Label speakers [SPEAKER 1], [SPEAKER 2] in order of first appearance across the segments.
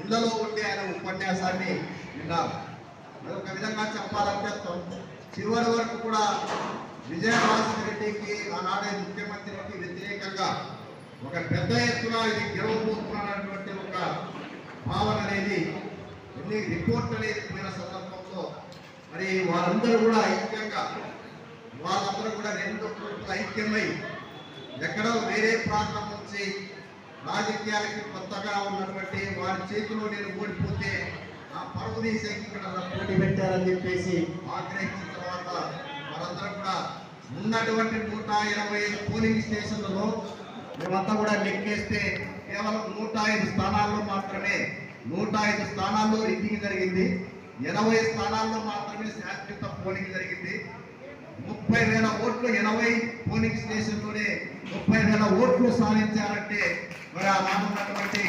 [SPEAKER 1] ఇళ్ళలో ఉండే ఆయన ఉపన్యాసాన్ని విన్నారు మరి ఒక విధంగా చెప్పాలంటే చివరి వరకు కూడా విజయభాస్కర్ రెడ్డికి ఆనాడే ముఖ్యమంత్రికి వ్యతిరేకంగా ఒక పెద్ద ఎత్తున ఇది గెలవబోతున్నటువంటి ఒక భావన అనేది ఎన్ని రిపోర్ట్ అనేది పోయిన సందర్భంలో మరి వారందరూ కూడా ఐక్యంగా వాళ్ళందరూ కూడా రెండు ఐక్యమై ఎక్కడో వేరే ప్రాంతం నుంచి రాజకీయాలకి కొత్తగా ఉన్నటువంటి వారి చేతిలో నేను ఓడిపోతే ఆ పరమదేశానికి ఇక్కడ పోటీ పెట్టారని చెప్పేసి ఆగ్రహించిన తర్వాత వారందరూ కూడా ఉన్నటువంటి నూట ఇరవై ఐదు పోలింగ్ స్టేషన్లలో మేమంతా కూడా లెక్కేస్తే కేవలం నూట ఐదు స్థానాల్లో మాత్రమే నూట ఐదు స్థానాల్లో రిగ్గింగ్ జరిగింది. ఎనభై స్థానాల్లో మాత్రమే శాశ్వత పోలింగ్ జరిగింది. ముప్పై వేల ఓట్లు ఎనభై పోలింగ్ స్టేషన్లోనే ముప్పై వేల ఓట్లు సాధించారంటే మరి ఆ నానున్నటువంటి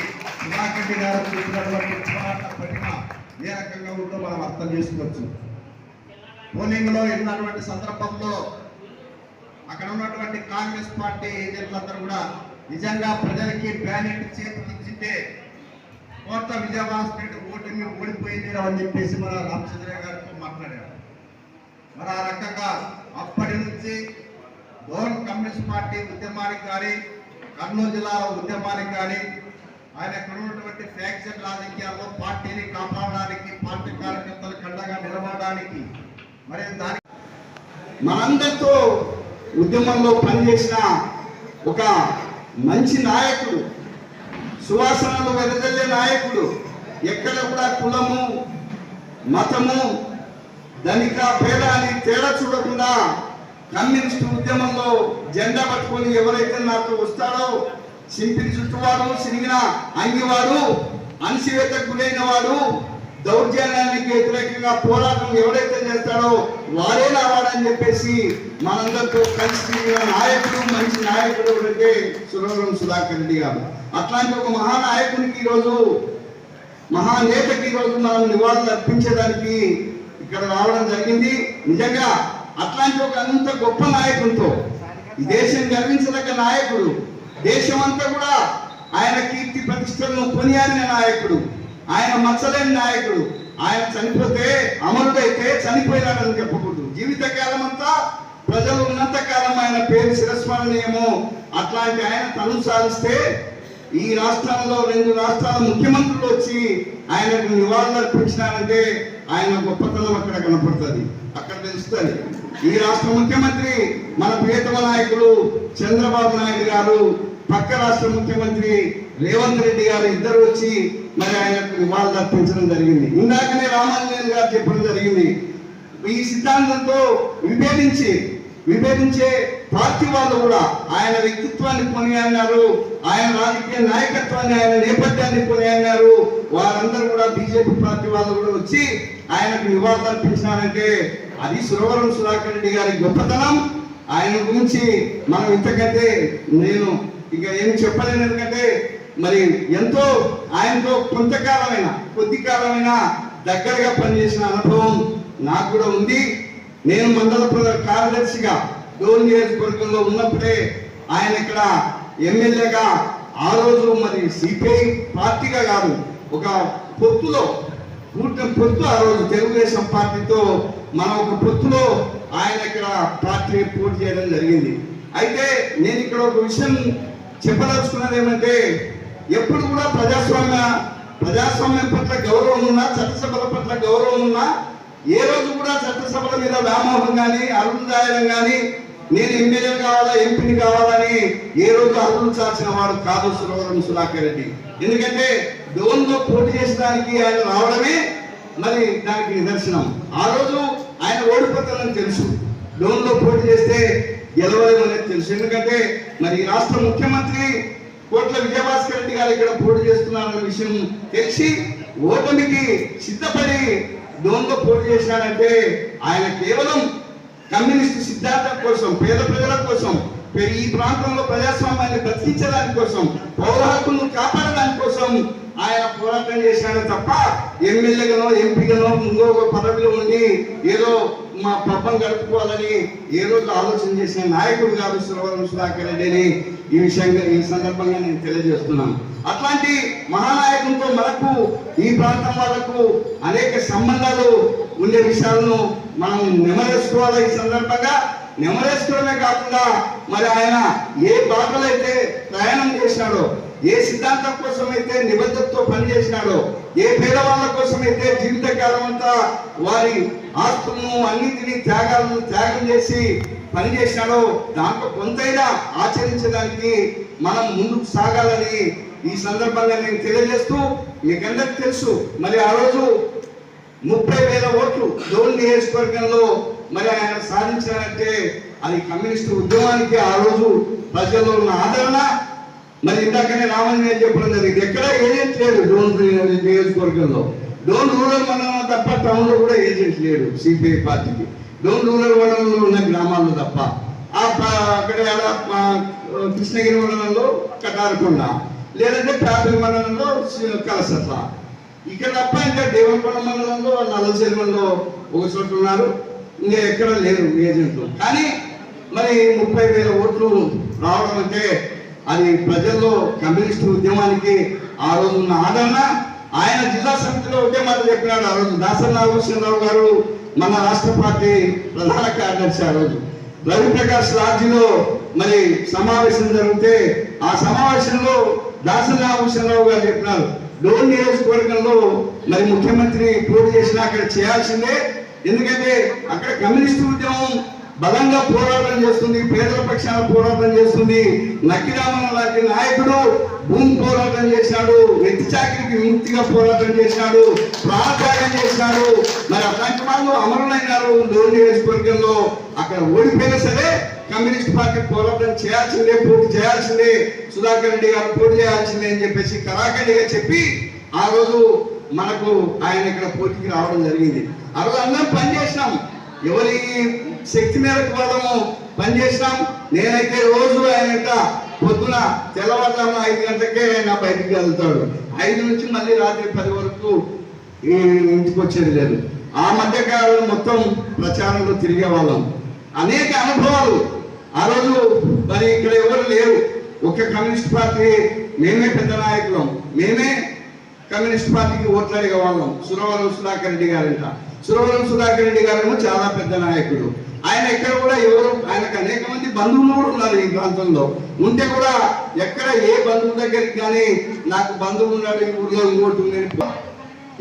[SPEAKER 1] సుధాకర్ రెడ్డి గారు చూసినటువంటి పోరాట ఏ రకంగా ఉందో మనం అర్థం చేసుకోవచ్చు. పోలింగ్లో ఉన్నటువంటి సందర్భంలో అక్కడ ఉన్నటువంటి కాంగ్రెస్ పార్టీ ఏజెంట్లందరూ కూడా నిజంగా ప్రజలకి బ్యాలెట్ చేతికి కోట విజయభాస్కర్ రెడ్డి ఓటమి ఓడిపోయింది అని చెప్పేసి మన రామచంద్ర గారితో మాట్లాడారు. మరి ఆ రకంగా అప్పటి నుంచి డోన్ కమ్యూనిస్ట్ పార్టీ ఉద్యమానికి కానీ కర్నూలు జిల్లాలో ఉద్యమానికి కానీ ఆయన ఉన్నటువంటి ఫ్యాక్షన్ రాజకీయాల్లో పార్టీని కాపాడడానికి పార్టీ కార్యకర్తలు కండగా నిలబడడానికి మరి దాని
[SPEAKER 2] మనందరితో ఉద్యమంలో పనిచేసిన ఒక మంచి నాయకుడు సువాసనలు వెదజల్లే నాయకుడు ఎక్కడ కూడా కులము మతము ధనిక పేద అని తేడా చూడకుండా కమ్యూనిస్ట్ ఉద్యమంలో జెండా పట్టుకొని ఎవరైతే నాతో వస్తాడో సింపిరి చుట్టువారు సిరిగిన అంగివారు అణిసివేతకు గురైన వాడు దౌర్జన్యానికి వ్యతిరేకంగా పోరాటం ఎవరైతే చేస్తాడో వారే రావాలని చెప్పేసి మనందరితో కలిసి నాయకుడు మంచి నాయకుడు అంటే సురవరం సుధాకర్ రెడ్డి గారు. అట్లాంటి ఒక మహానాయకునికి ఈరోజు మహానేతకి ఈరోజు మనం నివాళులు అర్పించేదానికి ఇక్కడ రావడం జరిగింది. నిజంగా అట్లాంటి ఒక అంత గొప్ప నాయకుడితో ఈ దేశం గర్వించదగ్గ నాయకుడు. దేశం అంతా కూడా ఆయన కీర్తి ప్రతిష్టలను కొనియాడిన నాయకుడు. ఆయన మచ్చలేని నాయకుడు. ఆయన చనిపోతే అమరుడైతే చనిపోయినాడని చెప్పకూడదు. జీవితకాలం అంతా ప్రజలు ఉన్నంత కాలం ఆయన పేరు శిరస్మరణీయము అట్లాంటి ఆయన తను సాధిస్తే ఈ రాష్ట్రంలో రెండు రాష్ట్రాల ముఖ్యమంత్రులు వచ్చి ఆయనకు నివాళులు అర్పించినారంటే ఆయన గొప్పతనం అక్కడ కనపడుతుంది. అక్కడ తెలుస్తుంది. ఈ రాష్ట్ర ముఖ్యమంత్రి మన ప్రియతమ నాయకులు చంద్రబాబు నాయుడు గారు పక్క రాష్ట్ర ముఖ్యమంత్రి రేవంత్ రెడ్డి గారు ఇద్దరు వచ్చి మరి ఆయనకు నివాళులు అర్పించడం జరిగింది. ఇందాకనే రామాంజనేయులు గారు చెప్పడం జరిగింది. ఈ సిద్ధాంతంతో విభేదించి విభేదించే పార్టీ వాళ్ళు కూడా ఆయన వ్యక్తిత్వాన్ని కొని అన్నారు ఆయన రాజకీయ నాయకత్వాన్ని ఆయన నేపథ్యాన్ని కొని అన్నారు వారందరూ కూడా బీజేపీ పార్టీ వాళ్ళు కూడా వచ్చి ఆయనకు నివాళులు అర్పించినారంటే అది సురవరం సుధాకర్ రెడ్డి గారి గొప్పతనం. ఆయన గురించి మనం ఇంతకంటే నేను ఇక ఏం చెప్పలేను. ఎందుకంటే మరి ఎంతో ఆయనతో కొంతకాలమైన కొద్ది కాలమైన దగ్గరగా పనిచేసిన అనుభవం నాకు కూడా ఉంది. నేను మండల కార్యదర్శిగా డోన్ నియోజకవర్గంలో ఉన్నప్పుడే ఆయన ఇక్కడ ఎమ్మెల్యేగా ఆ రోజు మరి సిపిఐ పార్టీగా కాదు ఒక పొత్తులో పూర్తి పొత్తు ఆ రోజు తెలుగుదేశం పార్టీతో మన ఒక పొత్తులో ఆయన ఇక్కడ పార్టీ పోటీ చేయడం జరిగింది. అయితే నేను ఇక్కడ ఒక విషయం చెప్పదలుచుకున్నది ఏమంటే ఎప్పుడు కూడా ప్రజాస్వామ్య ప్రజాస్వామ్యం పట్ల గౌరవం ఉన్నా చట్టసభల పట్ల గౌరవం ఉన్నా ఏ రోజు కూడా చట్టసభల మీద వ్యామోహం కానీ అరుణ్ దాయనం కానీ నేను ఎమ్మెల్యే కావాలా ఎంపీని కావాలని ఏ రోజు అరుణ్ వాడు కాదు సురవరం సుధాకర్ రెడ్డి. ఎందుకంటే డోన్లో పోటీ చేసడానికి ఆయన రావడమే మరి దానికి నిదర్శనం. ఆ రోజు ఆయన ఓడిపోతానని తెలుసు. డోన్లో పోటీ చేస్తే గెలవలేమనేది తెలుసు. ఎందుకంటే మరి రాష్ట్ర ముఖ్యమంత్రి కోట్ల విజయభాస్కర్ రెడ్డి గారు ఇక్కడ పోటీ చేస్తున్నారన్న విషయం తెలిసి ఓటమికి సిద్ధపడి డోన్లో పోటీ చేశారంటే ఆయన కేవలం కమ్యూనిస్ట్ సిద్ధాంతం కోసం పేద ప్రజల కోసం ఈ ప్రాంతంలో ప్రజాస్వామ్యాన్ని బ్రతికించడానికి కోసం పౌర హక్కులను కాపాడడానికి కోసం ఆయన పోరాటం చేశాడు తప్ప ఎమ్మెల్యేగానో ఎంపీగానో ముందో ఒక పదవిలో ఉండి ఏదో మా పబ్బం గడుపుకోవాలని ఏ రోజు ఆలోచన చేసిన నాయకుడు గారు సురవరం సుధాకర్ రెడ్డి అని ఈ విషయంగా ఈ సందర్భంగా నేను తెలియజేస్తున్నాను. అట్లాంటి మహానాయకులతో మనకు ఈ ప్రాంతం వాళ్ళకు అనేక సంబంధాలు ఉండే విషయాలను మనం నెమరేసుకోవాలి ఈ సందర్భంగా. నెమరేసుకోవడమే కాకుండా మరి ఆయన ఏ బాధలు అయితే ప్రయాణం చేసినాడో ఏ సిద్ధాంతం కోసం అయితే నిబద్ధతతో పనిచేసినాడో ఏ పేదవాళ్ళ కోసం అయితే జీవితకాలం అంతా వారి ఆస్తులను అన్నింటినీ త్యాగాలను త్యాగం చేసి పనిచేసినాడో దాంట్లో కొంతైనా ఆచరించడానికి మనం ముందుకు సాగాలని ఈ సందర్భంగా నేను తెలియజేస్తూ మీకందరికి తెలుసు. మరి ఆ రోజు ముప్పై వేల ఓట్లు డోన్ నియోజకవర్గంలో మరి ఆయన సాధించారంటే అది కమ్యూనిస్టు ఉద్యమానికి ఆ రోజు ప్రజల్లో ఉన్న ఆదరణ. మరి ఇందాకనే రామని నేను చెప్పడం జరిగింది ఎక్కడ ఏజెంట్ లేడు డోన్ నియోజకవర్గంలో. డోన్ రూరల్ మండలం తప్ప టౌన్లో కూడా ఏజెంట్ లేడు సిపిఐ పార్టీకి. డోన్ రూరల్ మండలంలో ఉన్న గ్రామాల్లో తప్ప. ఆ అక్కడ కృష్ణగిరి మండలంలో కటారకొండ లేదంటే ప్యాపిల్ మండలంలో సి- ఇక ఇక్కడ తప్ప ఇంకా దేవరకొండ మండలంలో నల్లచెరువులో ఒక చోట ఉన్నారు. ఇంకా ఎక్కడ లేరు ఏజెంట్లు. కానీ మరి ముప్పై వేల ఓట్లు రావడం అంటే అది ప్రజల్లో కమ్యూనిస్టు ఉద్యమానికి ఆ రోజు ఉన్న ఆదరణ. ఆయన జిల్లా సమితిలో ఒకే మాట చెప్పినాడు ఆ రోజు. దాసరి నాగభూషణరావు గారు మన రాష్ట్ర పార్టీ ప్రధాన కార్యదర్శి ఆ రోజు. రవిప్రకాష్ రాజులో మరి సమావేశం జరిగితే ఆ సమావేశంలో దాసరి నాగభూషణరావు గారు చెప్పినారు. లోన్ నియోజకవర్గంలో మరి ముఖ్యమంత్రి పోటీ చేసినా అక్కడ చేయాల్సిందే. ఎందుకంటే అక్కడ కమ్యూనిస్ట్ ఉద్యమం బలంగా పోరాటం చేస్తుంది పేదల పక్షాన పోరాటం చేస్తుంది. నక్కిరామన్ లాంటి నాయకుడు భూమి పోరాటం చేశాడు వ్యక్తి చాకరికి విముక్తిగా పోరాటం చేశాడు ప్రాణత్యాగం చేశాడు. మరి అట్లాంటి వాళ్ళు అమరులైనారు లోన్ నియోజకవర్గంలో. అక్కడ ఓడిపోయినా సరే కమ్యూనిస్ట్ పార్టీ పోరాటం చేయాల్సిందే పోటీ చేయాల్సిందే. సుధాకర్ రెడ్డి గారు పోటీ చేయాల్సిందే అని చెప్పేసి కరాఖండిగా చెప్పి ఆ రోజు మనకు ఆయన ఇక్కడ పోటీకి రావడం జరిగింది. ఆ రోజు అందరం పనిచేసినాం. ఎవరి శక్తి మేరకు వాళ్ళము పనిచేసినాం. నేనైతే రోజు ఆయన పొద్దున తెల్లవారుజామున ఐదు గంటలకే ఆయన బయటికి వెళ్తాడు. ఐదు నుంచి మళ్ళీ రాత్రి పది వరకు ఇంటికి వచ్చేది లేదు. ఆ మధ్యకాలంలో మొత్తం ప్రచారంలో తిరిగే వాళ్ళం అనేక అనుభవాలు ఆ రోజు మరి ఇక్కడ ఎవరు లేరు. ఒకే కమ్యూనిస్ట్ పార్టీ మేమే పెద్ద నాయకులం. మేమే కమ్యూనిస్ట్ పార్టీకి ఓట్లు వాళ్ళం. సురవరం సుధాకర్ రెడ్డి గారంట. సురవరం సుధాకర్ రెడ్డి గారేమో చాలా పెద్ద నాయకుడు. ఆయన ఎక్కడ కూడా ఎవరు ఆయనకు అనేక మంది బంధువులు కూడా ఉన్నారు ఈ ప్రాంతంలో. ఉంటే కూడా ఎక్కడ ఏ బంధువు దగ్గరికి కానీ నాకు బంధువులు ఉన్నాడు ఈ ఊర్లో ఇంకోటి ఉంది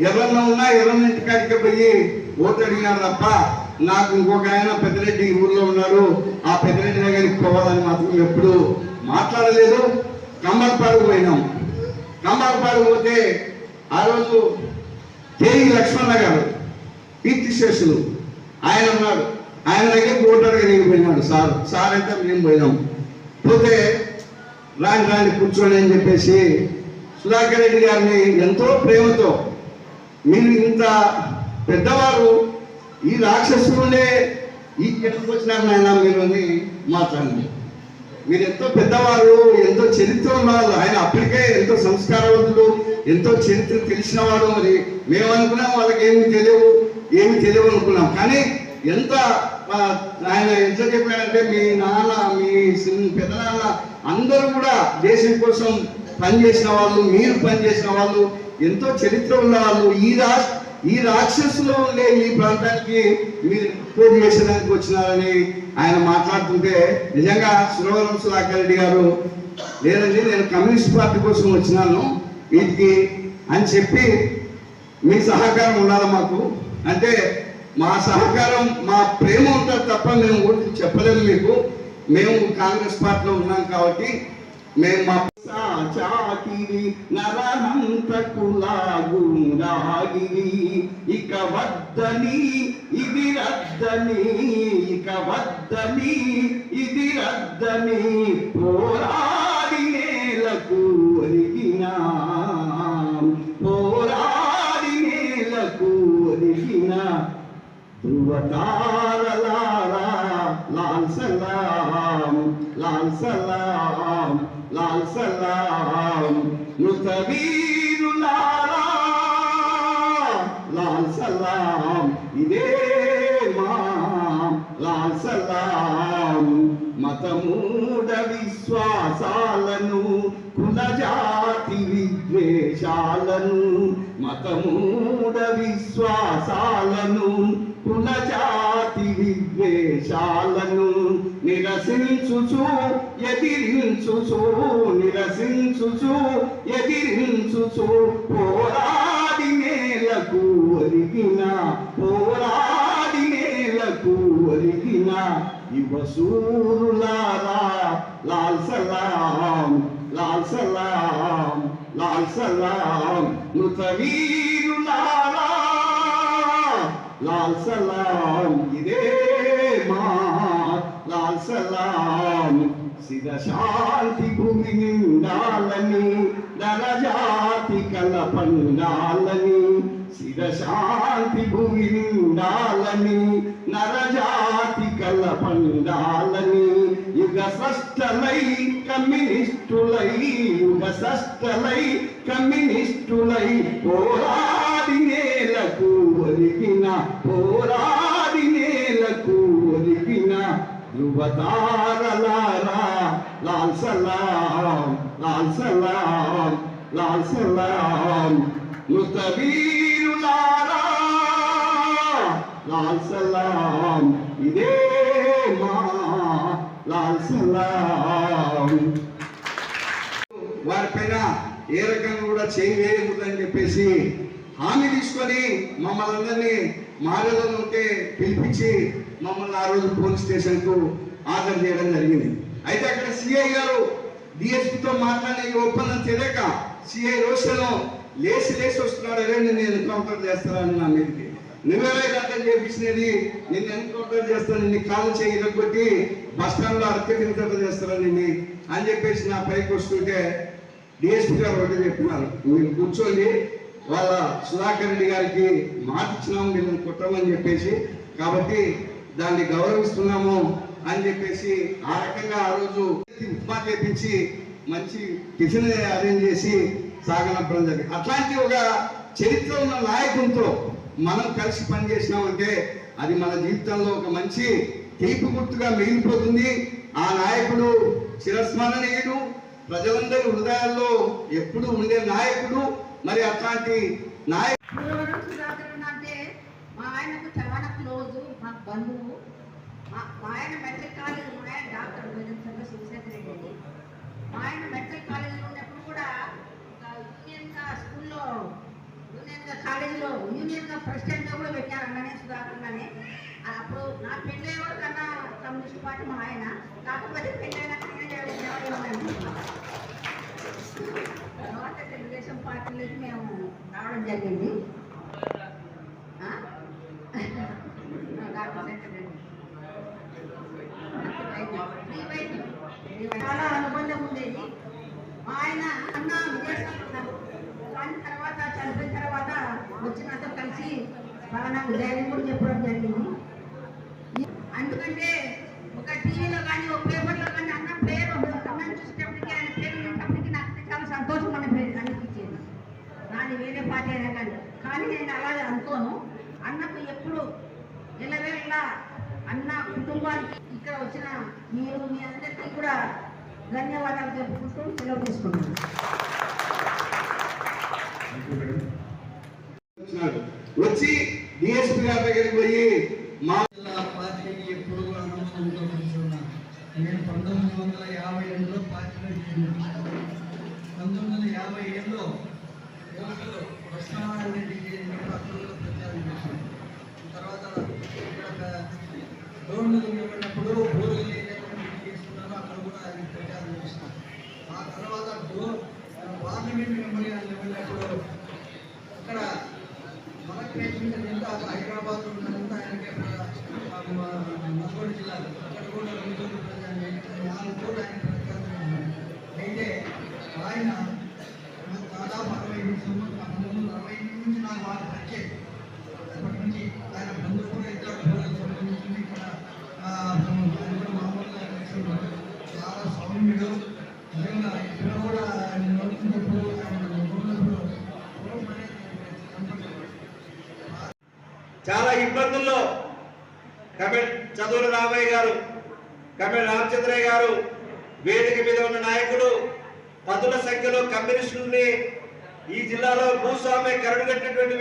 [SPEAKER 2] ఎవరన్నా ఉన్నా ఎవరన్నా ఇంటికాడికి పోయి ఓటు అడిగినారు తప్ప నాకు ఇంకొక ఆయన పెద్దరెడ్డి ఈ ఊర్లో ఆ పెద్దరెడ్డి దగ్గరికి పోవాలని మాత్రం ఎప్పుడు మాట్లాడలేదు. కంబల్పాడు పోయినాం. కంబల్పాడు పోతే ఆ రోజు కేఈ లక్ష్మణ గారు కీర్తిశేషులు ఆయన ఉన్నాడు ఆయన దగ్గర ఓటు నేను పోయినాడు సార్ సార్ అయితే మేము పోయినాం. పోతే రాని రాని కూర్చోండి అని చెప్పేసి సుధాకర్ రెడ్డి గారిని ఎంతో ప్రేమతో మీరు ఇంత పెద్దవారు ఈ రాక్షసులుండే ఈ ఎక్కడికి వచ్చినారు నాయన మీరు అని మాట్లాడండి. మీరు ఎంతో పెద్దవారు ఎంతో చరిత్ర ఉన్నవాళ్ళు ఆయన అప్పటికే ఎంతో సంస్కారవంతుడు ఎంతో చరిత్ర తెలిసిన వాడు మరి. మేము అనుకున్నాం వాళ్ళకి ఏమి తెలియవు ఏమి తెలియవు అనుకున్నాం. కానీ ఎంత ఆయన ఎంత చెప్పాడంటే మీ నాన్న మీ పెద్దనాన్న అందరూ కూడా దేశం కోసం పనిచేసిన వాళ్ళు మీరు పనిచేసిన వాళ్ళు ఎంతో చరిత్ర ఉన్న వాళ్ళు ఈ రాష్ట్ర ఈ రాక్షసులు ఉండే ఈ ప్రాంతానికి మీరు పోటీ చేసేదానికి వచ్చినారని ఆయన మాట్లాడుతుంటే నిజంగా సురవరం సుధాకర్ రెడ్డి గారు లేదండి నేను కమ్యూనిస్ట్ పార్టీ కోసం వచ్చినాను వీటికి అని చెప్పి మీ సహకారం ఉండాలి మాకు? అంటే మా సహకారం మా ప్రేమ ఉంటుంది తప్ప మేము ఊరికి చెప్పలేదు మీకు. మేము కాంగ్రెస్ పార్టీలో ఉన్నాం కాబట్టి మేము మా చాకిరి నరహంతకు లాగురాగిరి ఇక వద్దని ఇది రద్దని ఇక వద్దని ఇది రద్దని పోరాడి నేలకు ఒరిగినా పోరాడి నేలకు ఒరిగినా ధృవతారలారా లాల్ సలాం లాల్ సలాం లాల్ సలాం మృత లాసలాను మతమూఢ విశ్వాసాలను కులజాతి విద్వేషాలను మతమూఢ విశ్వాసాలను కులజాతి విద్వేషాలను నిరసించుచు ఎదిరించుచు నిరసించుచు ఎదిరించుచు పోరాడి నేలకు ఒరిగిన యువసూరులారా లాల్ సలాం లాల్ సలాం లాల్ సలాం మృత వీరులారా లాల్ సలాం ఇదే మా లాల్ సలాం. సిద శాంతి భూమి నిండాలని నరజాతి కల పండాలని సిద శాంతి భూమి నిండాలని నరజాతి కల పండాలని యుగ సష్టలై కమ్యూనిస్టులై యుగ సష్టలై కమ్యూనిస్టులై పోరాడి నేలకు ఒలికిన పోరాడి నేలకు ఒలికిన యువతారలారా లాల్ సలాం లాల్ సలాం లాల్ సలాం మృత లాల్ సలాం ఇదే వారిపైన ఏ రకంగా కూడా చేయి చెప్పేసి హామీ తీసుకొని మమ్మల్ని అందరినీ మాగలలో ఉంటే పిలిపించి మమ్మల్ని ఆ రోజు పోలీస్ స్టేషన్కు ఆర్డర్ చేయడం జరిగింది. అయితే అక్కడ సిఐ గారు డిఎస్పీతో మాట్లాడే ఈ ఒప్పందం తెలియక సిఐ రోషన్ లేచి లేచి వస్తున్నాడు అదే నేను ఎన్కౌంటర్ చేస్తానని నా మీదకి? నువ్వెలా అర్థం చేపించినది నిన్ను ఎన్కౌంటర్ చేస్తాను? నిన్ను కాలు చేయి ఇరగొట్టి బస్ స్టాండ్లో అరకే ఎన్కౌంటర్ చేస్తాను నిన్ను? అని చెప్పేసి నా పైకి వస్తుంటే డిఎస్పీ గారు ఒకటి చెప్పినారు మీరు కూర్చోండి వాళ్ళ సుధాకర్ రెడ్డి గారికి మాట ఇచ్చినాము వీళ్ళని కుట్రమని చెప్పేసి కాబట్టి దాన్ని గౌరవిస్తున్నాము అని చెప్పేసి ఆ రకంగా ఆ రోజు ఉప్మా చేపించి మంచి టిఫిన్ అరేంజ్ చేసి సాగనంపడం జరిగింది. అట్లాంటి ఒక చరిత్ర ఉన్న నాయకునితో మనం కలిసి పనిచేసినామంటే అది మన జీవితంలో ఒక మంచి తీపి గుర్తుగా మిగిలిపోతుంది. ఆ నాయకుడు చిరస్మరణీయుడు ప్రజలందరి హృదయాల్లో ఎప్పుడు ఉండే నాయకుడు. మరి అట్లాంటి నాయకుడు
[SPEAKER 3] అంటే మా ఆయనకు చాలా క్లోజ్ మా బంధువు. మా ఆయన మెట్రిక్ కాలేజ్ మా ఆయన డాక్టర్ శివశేఖర్ రెడ్డి. మా ఆయన మెట్రిక్ కాలేజీలో ఉన్నప్పుడు కూడా ఒక యూనియన్గా స్కూల్లో యూనియన్గా కాలేజీలో యూనియన్గా ప్రెసిడెంట్గా కూడా పెట్టారు అన్ననే సుధాకర్ అప్పుడు నా పెళ్ళి కన్నా కమ్యూనిస్ట్ పార్టీ మా ఆయన. కాకపోతే పెళ్ళైనా తర్వాత తెలుగుదేశం పార్టీలోకి మేము రావడం జరిగింది. చాలా అనుబంధం ఉండేది. మా ఆయన అన్న విదేశాలు కానీ తర్వాత చనిపోయిన వచ్చినంత కలిసి బాగా నాకు ధైర్యం కూడా చెప్పడం జరిగింది. ఎందుకంటే ఒక టీవీలో కానీ ఒక పేపర్లో కానీ అన్న పేరు అన్నం చూసేటప్పటికి ఆయన పేరు వినేటప్పటికి నాకు చాలా సంతోషం అనే అనిపించేది. నాది వేరే పార్టీ అయినా కానీ. కానీ నేను అలాగే అనుకోను. అన్నకు ఎప్పుడు ఇలా అన్న కుటుంబానికి ఇక్కడ వచ్చిన మీరు మీ అందరికీ కూడా ధన్యవాదాలు చెప్పుకుంటూ సెలవు తీసుకున్నాను.
[SPEAKER 2] వచ్చినాడు వచ్చి డిఎస్పీ గారి దగ్గరికి పోయి మా
[SPEAKER 4] జిల్లా పార్టీకి ఎప్పుడు అనుభవంతో కలిసి నేను పంతొమ్మిది వందల యాభై ఏడులో పార్టీలో చేరినాను పంతొమ్మిది వందల యాభై ఏడులో కృష్ణనారాయణ రెడ్డికి అక్కడ ప్రచారం చేశాను. తర్వాత ఇక్కడ గవర్నర్ ఉన్నప్పుడు బోర్లు చేసుకున్నాను అక్కడ కూడా ఆయన ప్రచారం చేసినాను ఆ తర్వాత పార్లమెంట్ మెంబర్గా వెళ్ళినప్పుడు అక్కడ ఎంత హైదరాబాద్ ఉన్నంత ఆయనకి నల్గొండ జిల్లాలో అక్కడ రెండు నాలుగు ఆయన అయితే ఆయన దాదాపు అరవై సంవత్సరాలు అరవై ఎనిమిది నుంచి నాకు పరిచయం అప్పటి నుంచి ఆయన బంధువులు కూడా ఇద్దరు బంధువులకు సంబంధించింది ఇక్కడ కూడా మామూలుగా చాలా సౌమ్యుడు. నిజంగా ఇక్కడ కూడా ఆయన నడుస్తున్నప్పుడు ఆయన ఉన్నప్పుడు కోపం అనేది కనపడలేదు.
[SPEAKER 5] చాలా ఇబ్బందుల్లో కమెట్ చదువుల రామయ్య గారు కమెట్ రామచంద్రయ్య గారు వేదిక మీద ఉన్న నాయకుడు పదుల సంఖ్యలో కమ్యూనిస్టుల్ని ఈ జిల్లాలో భూస్వామ్య కరడు కట్టినటువంటి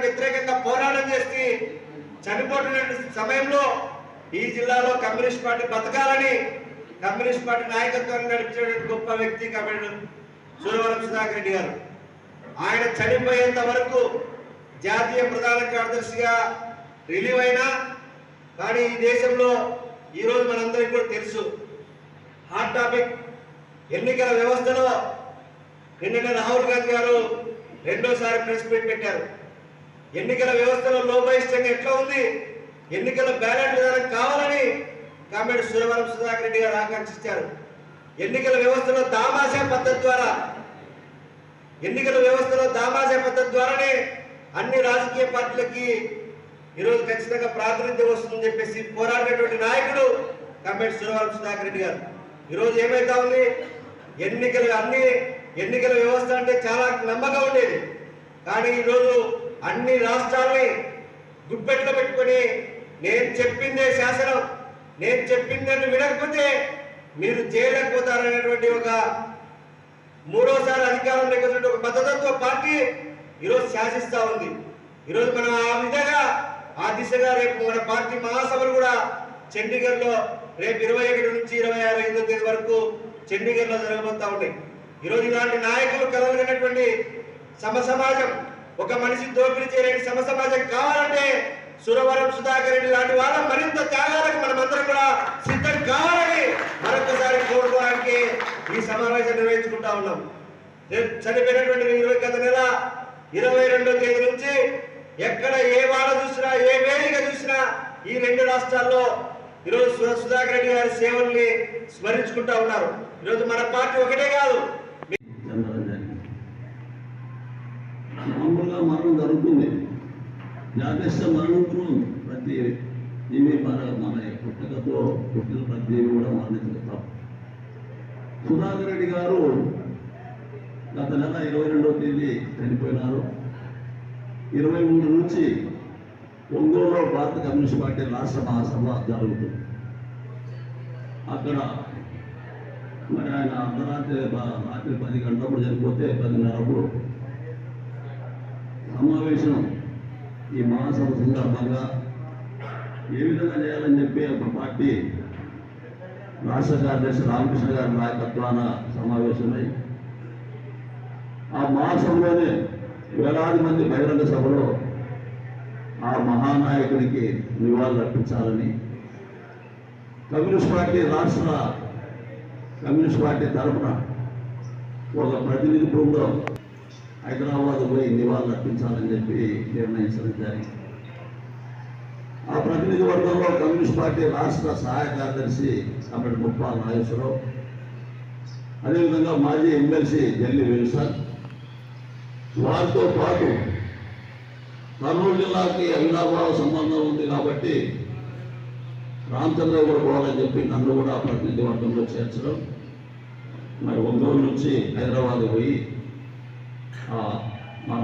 [SPEAKER 5] వ్యతిరేకంగా పోరాటం చేసి చనిపోతున్న సమయంలో ఈ జిల్లాలో కమ్యూనిస్ట్ పార్టీ బతకాలని కమ్యూనిస్ట్ పార్టీ నాయకత్వాన్ని నడిపించేటువంటి గొప్ప వ్యక్తి కమ్యూనిస్ట్ సూర్యవరం సుధాకర్ రెడ్డి గారు. ఆయన చనిపోయేంత వరకు జాతీయ ప్రధాన కార్యదర్శిగా రిలీవ్ అయినా కానీ ఈ దేశంలో ఈరోజు మనందరికీ కూడా తెలుసు హాట్ టాపిక్ ఎన్నికల వ్యవస్థలో నిన్న రాహుల్ గాంధీ గారు రెండోసారి ప్రెస్ మీట్ పెట్టారు. ఎన్నికల వ్యవస్థలో లోపయిష్టంగా ఎట్లా ఉంది? ఎన్నికల బ్యాలెట్ విధానం కావాలని కామెంట్ సురవరం సుధాకర్ రెడ్డి గారు ఆకాంక్షించారు. ఎన్నికల వ్యవస్థలో దామాసే పద్ధతి ద్వారా ఎన్నికల వ్యవస్థలో దామాసే పద్ధతి ద్వారానే అన్ని రాజకీయ పార్టీలకి ఈరోజు ఖచ్చితంగా ప్రాతినిధ్యం వస్తుందని చెప్పేసి పోరాడినటువంటి నాయకుడు కమ్మెట్ సురవరం సుధాకర్ రెడ్డి గారు. ఈరోజు ఏమైతా ఉంది? ఎన్నికలు అన్ని ఎన్నికల వ్యవస్థ అంటే చాలా నమ్మకం ఉండేది. కానీ ఈరోజు అన్ని రాష్ట్రాల్ని గుప్పెట్లో పెట్టుకొని నేను చెప్పిందే శాసనం నేను చెప్పిందని వినకపోతే మీరు చేయలేకపోతారనేటువంటి ఒక మూడోసారి అధికారంలోకి వచ్చినటువంటి ఒక మద్దతత్వ పార్టీ ఈరోజు శాసిస్తా ఉంది. ఈరోజు మనం ఆ విధంగా ఆ దిశగా రేపు మన పార్టీ మహాసభలు కూడా చండీగఢ్లో రేపు ఇరవై ఒకటి నుంచి ఇరవై ఆరు ఐదో తేదీ వరకు చండీగఢ్లో జరగబోతా ఉన్నాయి. ఈరోజు ఇలాంటి నాయకులు కలగలిగినటువంటి సమ సమాజం ఒక మనిషి దోపిడీ చేయలేని సమ సమాజం కావాలంటే సురవరం సుధాకర్ రెడ్డి లాంటి వాళ్ళ మరింత త్యాగాలకు మనమందరం కూడా సిద్ధం కావాలని మరొకసారి కోరుకోవడానికి ఈ సమావేశం నిర్వహించుకుంటా ఉన్నాం. రేపు చనిపోయినటువంటి ఇరవై గత నెల ఇరవై రెండో తేదీ నుంచి ఎక్కడ ఏ వాడ చూసినా ఏ వేదిక చూసినా ఈ రెండు రాష్ట్రాల్లో ఈరోజు సుధాకర్ రెడ్డి గారి సేవల్ని స్మరించుకుంటా ఉన్నారు. ఈరోజు మన పార్టీ ఒకటే కాదు.
[SPEAKER 6] మామూలుగా మరణం జరుగుతుంది. జాగ్రత్త మరణం ప్రతి జీవి మన మన పుట్టుకతో పుట్టిన ప్రతి కూడా మరణించుకుంటాం సుధాకర్ రెడ్డి గారు గత నెల ఇరవై రెండవ తేదీ చనిపోయినారు. ఇరవై మూడు నుంచి ఒంగోలులో భారత కమ్యూనిస్ట్ పార్టీ రాష్ట్ర మహాసభ జరుగుతుంది. అక్కడ మరి ఆయన అర్ధరాత్రి రాత్రి పది గంటలప్పుడు చనిపోతే పదిన్నరప్పుడు సమావేశం ఈ మహాసభ సందర్భంగా ఏ విధంగా చేయాలని చెప్పి ఒక పార్టీ రాష్ట్ర కార్యదర్శి రామకృష్ణ గారి నాయకత్వాన సమావేశమై ఆ మాసంలోనే వేలాది మంది బహిరంగ సభలో ఆ మహానాయకుడికి నివాళులు అర్పించాలని కమ్యూనిస్ట్ పార్టీ రాష్ట్ర కమ్యూనిస్ట్ పార్టీ తరఫున ఒక ప్రతినిధి బృందం హైదరాబాద్ పోయి నివాళులు అర్పించాలని చెప్పి నిర్ణయించడం జరిగింది. ఆ ప్రతినిధి వర్గంలో కమ్యూనిస్ట్ పార్టీ రాష్ట్ర సహాయ కార్యదర్శి అప్పటి ముప్పాల నాగేశ్వరరావు అదేవిధంగా మాజీ ఎమ్మెల్సీ జల్లి విల్సన్ వారితో పాటు కర్నూలు జిల్లాకి అవినాభావ సంబంధం ఉంది కాబట్టి ప్రాంతంలో కూడా పోవాలని చెప్పి నన్ను కూడా ప్రతినిధి వర్గంలో చేర్చడం. మరి ఒంగోలు నుంచి హైదరాబాద్ పోయి మన